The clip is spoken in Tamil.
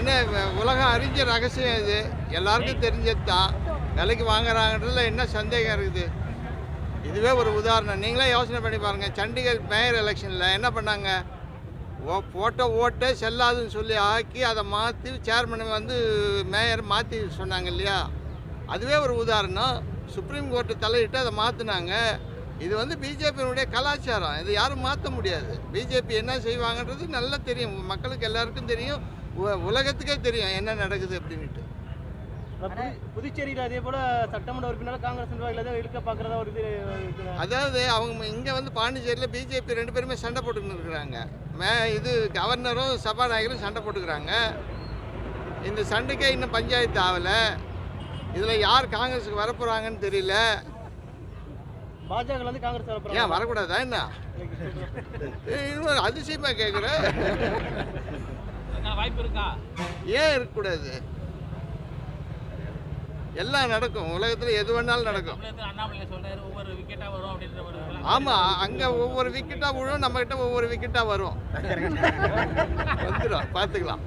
என்ன உலகம் அறிஞ்ச ரகசியம் இது. எல்லாருக்கும் தெரிஞ்சது தான் விலைக்கு வாங்குறாங்கன்றதுல என்ன சந்தேகம் இருக்குது? இதுவே ஒரு உதாரணம். நீங்களே யோசனை பண்ணி பாருங்கள் சண்டிகர் மேயர் எலெக்ஷனில் என்ன பண்ணாங்க? ஓ போட்ட ஓட்டே செல்லாதுன்னு சொல்லி ஆக்கி அதை மாற்றி சேர்மனை வந்து மேயர் மாற்றி சொன்னாங்க இல்லையா? அதுவே ஒரு உதாரணம். சுப்ரீம் கோர்ட்டு தலையிட்டு அதை மாற்றினாங்க இது வந்து பிஜேபியினுடைய கலாச்சாரம். இது யாரும் மாற்ற முடியாது. பிஜேபி என்ன செய்வாங்கன்றது நல்லா தெரியும். மக்களுக்கு எல்லாருக்கும் தெரியும். உலகத்துக்கே தெரியும் என்ன நடக்குது அப்படின்ட்டு புது- புதுச்சேரியில அதே போல சட்டமன்ற உறுப்பினர் காங்கிரஸ் நிர்வாகிகள் இழுக்க பாக்குறதா ஒரு இது. அதாவது அவங்க இங்கே வந்து பாண்டிச்சேரியில் பிஜேபி ரெண்டு பேருமே சண்டை போட்டுக்கின்னு இருக்கிறாங்க. மே இது கவர்னரும் சபாநாயகரும் சண்டை போட்டுக்கிறாங்க. இந்த சண்டைக்கே இன்னும் பஞ்சாயத்து ஆகலை. இதில் யார் காங்கிரஸுக்கு வரப்போகிறாங்கன்னு தெரியல. பாஜக வந்து காங்கிரஸ் வர போறாங்க. ஏன் வரக்கூடாதா என்ன? ஏய், இன்னும் அதிசயமாக கேட்குறேன் இருக்கா? ஏன் இருக்கக்கூடாது? எல்லாம் நடக்கும். உலகத்தில் எது வேணாலும் நடக்கும். ஆமாம் அங்கே ஒவ்வொரு விக்கெட்டாக விழும் நம்மக்கிட்ட ஒவ்வொரு விக்கெட்டாக வரும். வந்துடும் பார்த்துக்கலாம்.